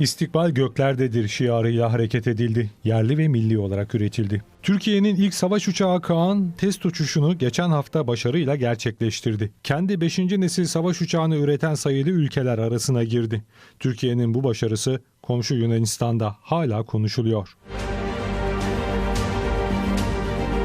İstikbal göklerdedir şiarıyla hareket edildi. Yerli ve milli olarak üretildi. Türkiye'nin ilk savaş uçağı Kaan test uçuşunu geçen hafta başarıyla gerçekleştirdi. Kendi 5. nesil savaş uçağını üreten sayılı ülkeler arasına girdi. Türkiye'nin bu başarısı komşu Yunanistan'da hala konuşuluyor.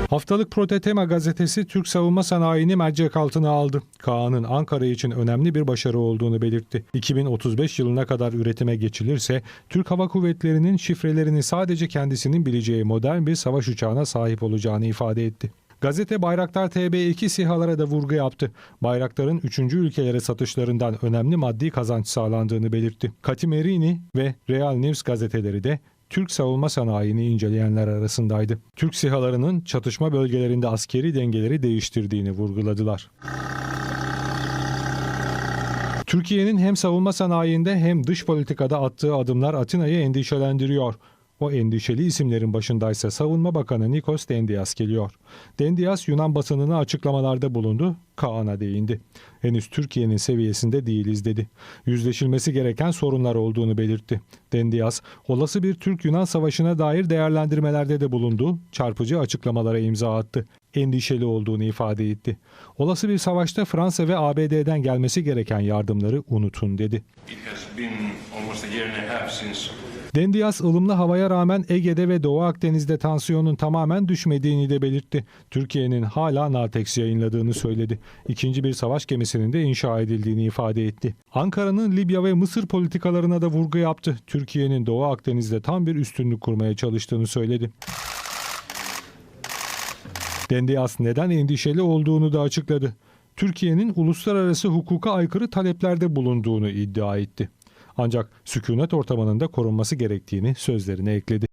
Haftalık Protetema gazetesi Türk savunma sanayini mercek altına aldı. Kaan'ın Ankara için önemli bir başarı olduğunu belirtti. 2035 yılına kadar üretime geçilirse Türk Hava Kuvvetleri'nin şifrelerini sadece kendisinin bileceği modern bir savaş uçağına sahip olacağını ifade etti. Gazete Bayraktar TB2 SİHA'lara da vurgu yaptı. Bayraktar'ın 3. ülkelere satışlarından önemli maddi kazanç sağlandığını belirtti. Katimerini ve Real News gazeteleri de Türk savunma sanayini inceleyenler arasındaydı. Türk SİHA'larının çatışma bölgelerinde askeri dengeleri değiştirdiğini vurguladılar. Türkiye'nin hem savunma sanayinde hem dış politikada attığı adımlar Atina'yı endişelendiriyor. O endişeli isimlerin başındaysa Savunma Bakanı Nikos Dendias geliyor. Dendias Yunan basınına açıklamalarda bulundu, Kaan'a değindi. Henüz Türkiye'nin seviyesinde değiliz dedi. Yüzleşilmesi gereken sorunlar olduğunu belirtti. Dendias, olası bir Türk-Yunan savaşına dair değerlendirmelerde de bulundu, çarpıcı açıklamalara imza attı. Endişeli olduğunu ifade etti. Olası bir savaşta Fransa ve ABD'den gelmesi gereken yardımları unutun dedi. It has been almost a year and a half since Dendias ılımlı havaya rağmen Ege'de ve Doğu Akdeniz'de tansiyonun tamamen düşmediğini de belirtti. Türkiye'nin hala Nartex yayınladığını söyledi. İkinci bir savaş gemisinin de inşa edildiğini ifade etti. Ankara'nın Libya ve Mısır politikalarına da vurgu yaptı. Türkiye'nin Doğu Akdeniz'de tam bir üstünlük kurmaya çalıştığını söyledi. Dendias neden endişeli olduğunu da açıkladı. Türkiye'nin uluslararası hukuka aykırı taleplerde bulunduğunu iddia etti. Ancak sükunet ortamının da korunması gerektiğini sözlerine ekledi.